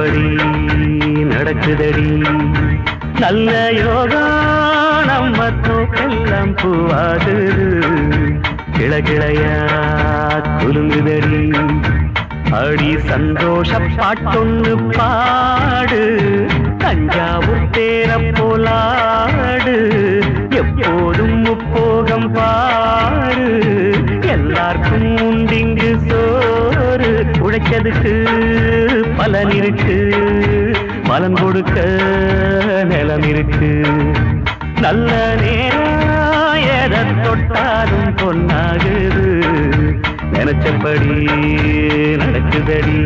நினைச்சபடி நடக்குதடி. நல்ல யோகா நம்ம தோக்கெல்லாம் பூவாது கிளகிளையா குலுங்குதடி. அடி சந்தோஷ பாட்டொன்று பாடு. தஞ்சாவூர் தேர போலாடு. எப்போதும் முப்போகம் பாரு எல்லாருக்கும் உண்டிங்கு சோறு. உழைச்சதுக்கு பலன் இருக்கு பலன் கொடுக்க நிலம் இருக்கு நல்ல நேரம் எதை தொட்டாலும் பொன்னாகுது. நினைச்சபடி நடக்குதடி.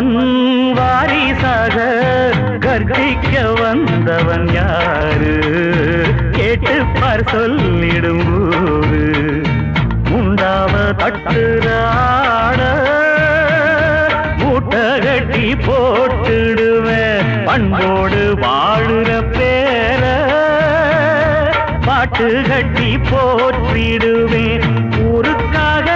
கட்டபொம்மன் வாரிசாக கர்ஜிக்க வந்தவன் யாரு? கேட்டு பார் சொல்லிடும் ஊரு உண்டாவ தட்டுறாட மூட்டை கட்டி போட்டுடுவேன். பண்போடு வாழுற பேர பாட்டு கட்டி போற்றிடுவேன். ஊருக்காக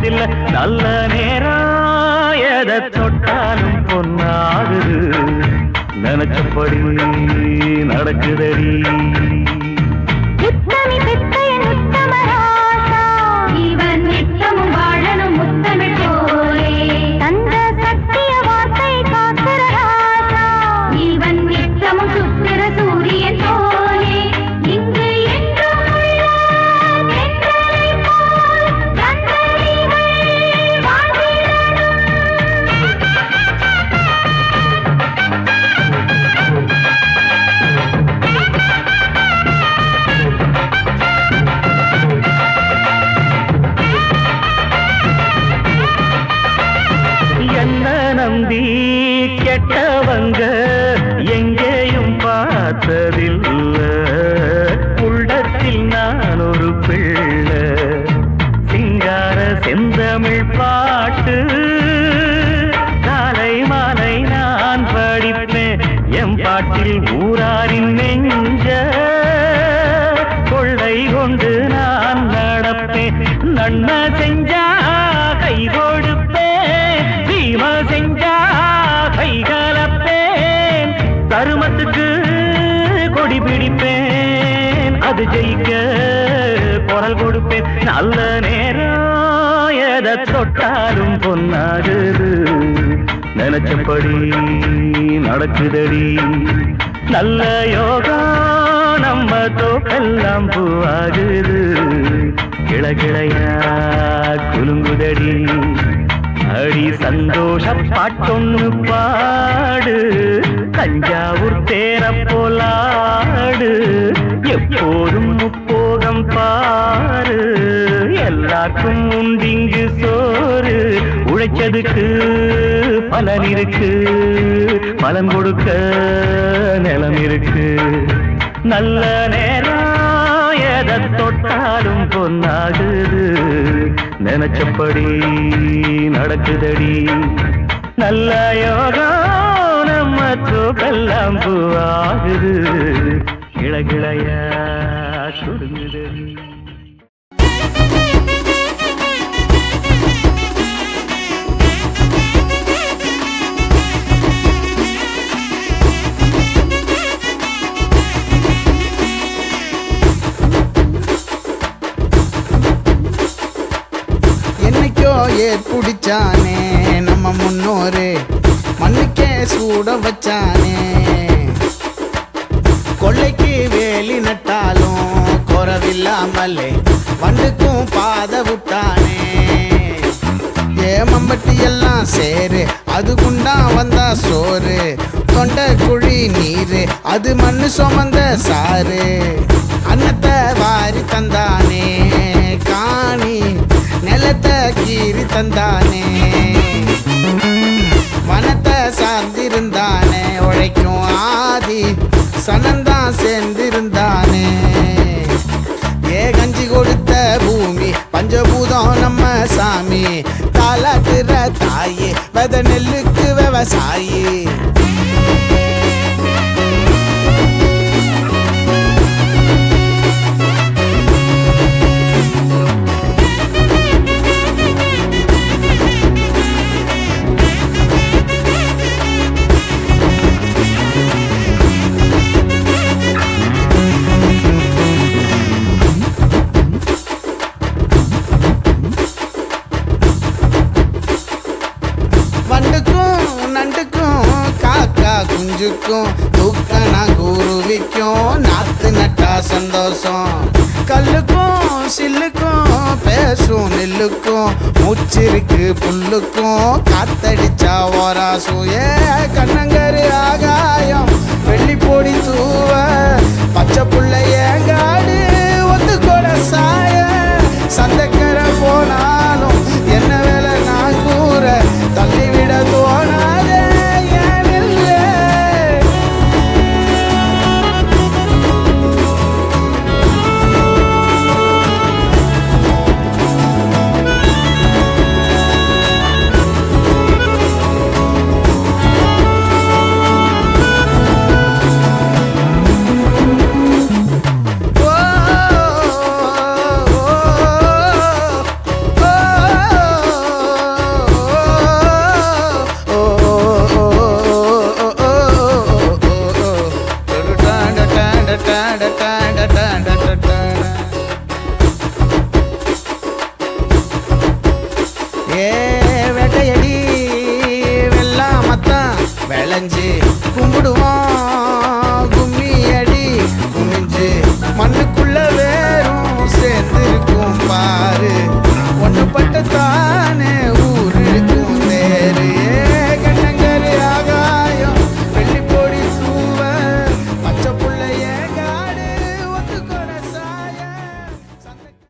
பொறுத்ததில்ல நல்ல நேரம் எதை தொட்டாலும் பொன்னாகுது. நினைச்சபடி நடக்குதடி. அவங்க எங்கேயும் பார்த்ததில்ல. உள்ளத்தில் நான் ஒரு பிள்ளை. சிங்கார செந்தமிழ் பாட்டு. காலை மாலை நான் படிப்பேன். எம் பாட்டில் ஊராரின் நெஞ்ச. கொள்ளை கொண்டு நான் நடப்பேன். நன்மை செஞ்சா கை கொடுப்பேன். தீமை செஞ்சா கொடி பிடிப்பேன். அது ஜெயிக்க குரல் கொடுப்பேன். நல்ல நேரம் எதை தொட்டாலும் பொன்னாகுது. நினைச்சபடி நடக்குதடி. நல்ல யோகா நம்ம தோப்பெல்லாம் பூவாகுது. கிளகிளையா குலுங்குதடி. அடி சந்தோஷ பாட்டொன்னு பாடு. தஞ்சாவூர் தேர போலாடு எப்போதும் முப்போகம் பாரு. எல்லாருக்கும் உண்டிங்கு சோறு. உழைச்சதுக்கு பலன் இருக்கு. பலன் கொடுக்க நிலம் இருக்கு. நல்ல நேரம். எதை தொட்டாலும் பொன்னாகுது. நினைச்சபடி நடக்குதடி. நல்ல யோகம் நம்ம தூக்கெல்லாம் பூவாகுது. கிளகிளைய சுடுங்குதடி ஏற்புடிச்சானே நம்ம முன்னோரு. மண்ணுக்கே சூட வச்சானே. கொள்ளைக்கு வேலி நட்டாலும் குறவில்லாமலே வண்டுக்கும் பாத விட்டானே. ஏ மம்பட்டி எல்லாம் சேரு அது குண்டா வந்தா சோறு. தொண்ட குழி நீரு அது மண்ணு சுமந்த சாரு அன்னத்தை வாரி தந்தான் தந்தானே. வனத்தை சார்ந்திருந்தானே உழைக்கும் ஆதி சனந்தான் சேர்ந்திருந்தானே. ஏ கஞ்சி கொடுத்த பூமி பஞ்சபூதம் நம்ம சாமி. தாலாட்டுற தாயி வெத நெல்லுக்கு விவசாயி. குஞ்சுக்கும் தூக்கனா குருவிக்கும் நாத்து நட்டா சந்தோஷம். கல்லுக்கும் சில்லுக்கும் பேசும் நெல்லுக்கும். மூச்சிருக்கு புல்லுக்கும். காத்தடிச்சா ஓராசும் ஏ கண்ணங்கரு ஆகாயம். வெள்ளி பொடி தூவ. பச்சை புள்ள ஏங்காடு. ஒத்து கூட சாய. சந்தைக்கரை ஏ வேட்டையடி வெள்ளாமத்தான் விளைஞ்சு கும்பிடுவோம்.